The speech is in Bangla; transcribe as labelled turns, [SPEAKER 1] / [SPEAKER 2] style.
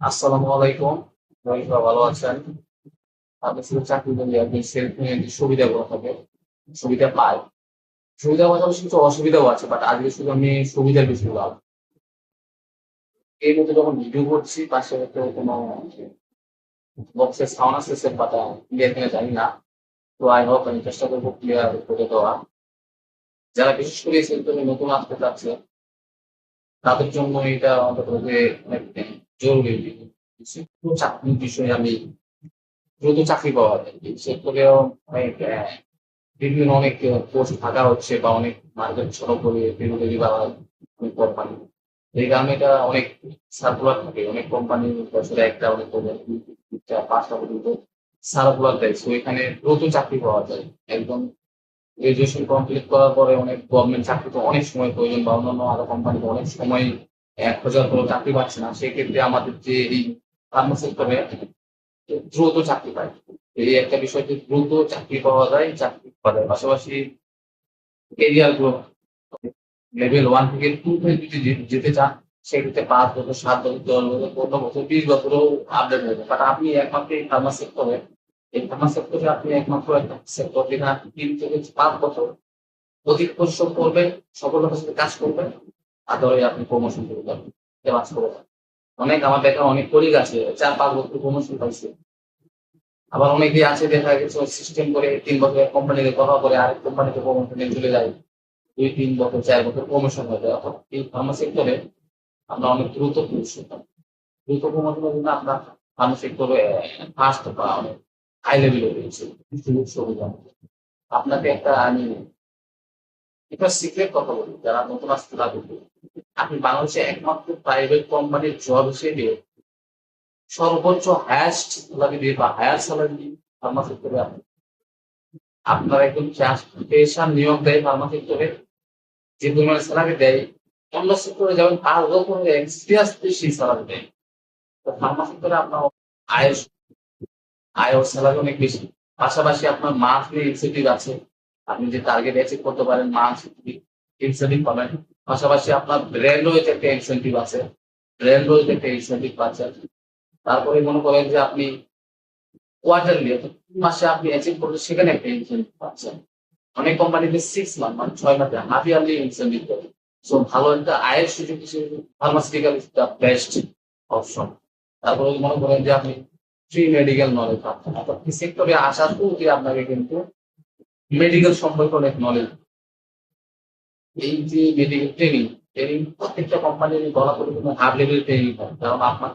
[SPEAKER 1] আসসালামু আলাইকুম। সবাই ভালো আছেন? আপনি শুধু চাকরি করলে আপনি সুবিধাগুলো থাকে, সুবিধা পায় সুবিধার পাশাপাশি কিছু অসুবিধাও আছে বাট আজকে শুধু আমি সুবিধার বিষয় লাভ এই মধ্যে যখন ভিডিও করছি পাশে তো কোনো বক্সের সাউন্ড আসতেছে বাটা ক্লিয়ার কিনা জানি না। তো আই হোপ আমি চেষ্টা করব ক্লিয়ার করে দেওয়া। যারা বিশেষ করে সেক্টরে নতুন আসতে চাচ্ছে, তাদের জন্য এটা অন্তত অনেক জরুরি চাকরির বিষয়ে আমি দ্রুত চাকরি পাওয়া যায়। সেক্টরেও অনেক বিভিন্ন অনেক পোস্ট থাকা হচ্ছে বা অনেক মার্কেট ছোট করে ডেলিভারি বা কোম্পানি এই কারণে এটা অনেক সার্কুলার থাকে। অনেক কোম্পানি বছরে একটা, অনেক পাঁচটা পর্যন্ত সার্কুলার দেয়। তো এখানে দ্রুত চাকরি পাওয়া যায়। একদম গ্রাজুয়েশন কমপ্লিট করার পরে অনেক গভর্নমেন্ট চাকরি তো অনেক সময় প্রয়োজন বা অন্যান্য আরও কোম্পানিতে অনেক সময় এক হাজার কোনো চাকরি পাচ্ছে না, সেক্ষেত্রে আমাদের যে এই ফার্মা সেক্টরে দ্রুত চাকরি পায়। এই একটা বিষয় যে দ্রুত চাকরি পাওয়া যায়, চাকরি পাওয়া যায় পাশাপাশি এরিয়ার গ্রোথ লেভেল ওয়ান থেকে টু যদি যেতে চান, সেক্ষেত্রে পাঁচ বছর, সাত বছর, দশ বছর, পনেরো বছর, বিশ বছরও আপডেট হয়ে যায়। বাট আপনি একমাত্র এই ফার্মা সেক্টরে, এই ফার্মা সেক্টরে আপনি একমাত্র একটা সেক্টর যেখানে আপনি তিন থেকে পাঁচ বছর অধিক পরিশ্রম করবেন, সফলতার সাথে কাজ করবেন। আদরে আপনি প্রমোশন করে কাজ করে অনেক আমার দেখা অনেক কলিগ আছে, চার পাঁচ বছর প্রমোশন পাইছে। আবার অনেকেই আছে দেখা গেছে সিস্টেম করে তিন বছর কোম্পানিতে কথা করে আরেক কোম্পানিতে প্রমোশনে চলে যায়। দুই, তিন বছর, চার বছর প্রমোশন হয়ে যায়। অর্থাৎ এই ফার্মা সেক্টরে আমরা অনেক দ্রুত প্রমোশন পাই। দ্রুত প্রমোশনের জন্য আমরা ফার্মা সেক্টরে ফার্স্ট বা অনেক হাই লেভেলে রয়েছে। আপনাকে একটা, আমি এটা সিক্রেট কথা বলি, যারা নতুন আসতে লাগবে আপনি বাংলাদেশে একমাত্র প্রাইভেট কোম্পানির জব হিসেবে সর্বোচ্চ হায়াস্ট স্যালারি দিয়ে বা হায়ার স্যালারি দিয়ে ফার্মা সেক্টরে আপনি আপনার একদম পেশার নিয়োগ দেয় ফার্মা সেক্টরে যে পরিমাণে স্যালারি দেয়, অন্য সেক্টরে যেমন পাঁচ বছরের এক্সপিরিয়েন্স বেশি স্যালারি দেয়। তো ফার্মা সেক্টরে আপনার আয়ের আয় ও স্যালারি অনেক বেশি। পাশাপাশি আপনার মান্থলি ইনসেন্টিভ আছে। আপনি যে টার্গেট অ্যাচিভ করতে পারেন মান্থলি ইনসেন্টিভ পাবেন। পাশাপাশি আপনার ব্র্যান্ড ওয়েতে একটা ইনসেন্টিভ আছে। ব্র্যান্ড ওয়েতে একটা ইনসেন্টিভ পাচ্ছেন তারপরে মনে করেন যে আপনি কোয়ার্টারলি মাসে আপনি অ্যাচিভ করলে সেখানে একটা ইনসেন্টিভ পাচ্ছেন। অনেক কোম্পানিতে সিক্স মান্থ মানে ছয় মাসে হাফ ইয়ারলি ইনসেন্টিভ দেয় সো ভালো একটা আয়ের সুযোগ হিসেবে pharmaceutical is the best option তারপরে মনে করেন যে আপনি ফ্রি মেডিকেল নলেজ পাচ্ছেন। অর্থাৎ সেক্টরে আসার পূর্বে আপনাকে কিন্তু মেডিকেল সম্পর্কে অনেক নলেজ এই যে মেডিকেল ট্রেনিং ট্রেনিং প্রত্যেকটা কোম্পানির গলা করে হার লেভেল ট্রেনিং হয়। কারণ আপনার